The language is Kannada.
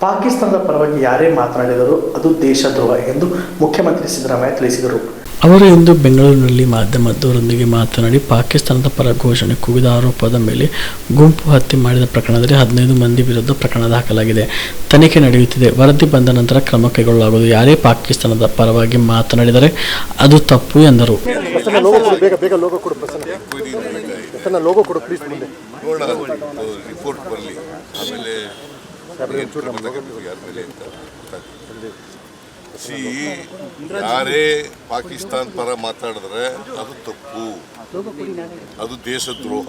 ಪಾಕಿಸ್ತಾನದ ಪರವಾಗಿ ಯಾರೇ ಮಾತನಾಡಿದರೂ ಅದು ದೇಶದ್ರೋಹ ಎಂದು ಮುಖ್ಯಮಂತ್ರಿ ಸಿದ್ದರಾಮಯ್ಯ ತಿಳಿಸಿದರು. ಅವರು ಇಂದು ಬೆಂಗಳೂರಿನಲ್ಲಿ ಮಾಧ್ಯಮದವರೊಂದಿಗೆ ಮಾತನಾಡಿ ಪಾಕಿಸ್ತಾನದ ಪರ ಘೋಷಣೆ ಕುಗಿದ ಆರೋಪದ ಮೇಲೆ ಗುಂಪು ಹತ್ಯೆ ಮಾಡಿದ ಪ್ರಕರಣದಲ್ಲಿ ಹದಿನೈದು ಮಂದಿ ವಿರುದ್ಧ ಪ್ರಕರಣ ದಾಖಲಾಗಿದೆ. ತನಿಖೆ ನಡೆಯುತ್ತಿದೆ. ವರದಿ ಬಂದ ನಂತರ ಕ್ರಮ ಕೈಗೊಳ್ಳಲಾಗುವುದು. ಯಾರೇ ಪಾಕಿಸ್ತಾನದ ಪರವಾಗಿ ಮಾತನಾಡಿದರೆ ಅದು ತಪ್ಪು ಎಂದರು. ಸಿ ಯಾರೇ ಪಾಕಿಸ್ತಾನ ಪರ ಮಾತಾಡಿದ್ರೆ ಅದು ತಪ್ಪು. ಅದು ದೇಶದ್ರೋಹ.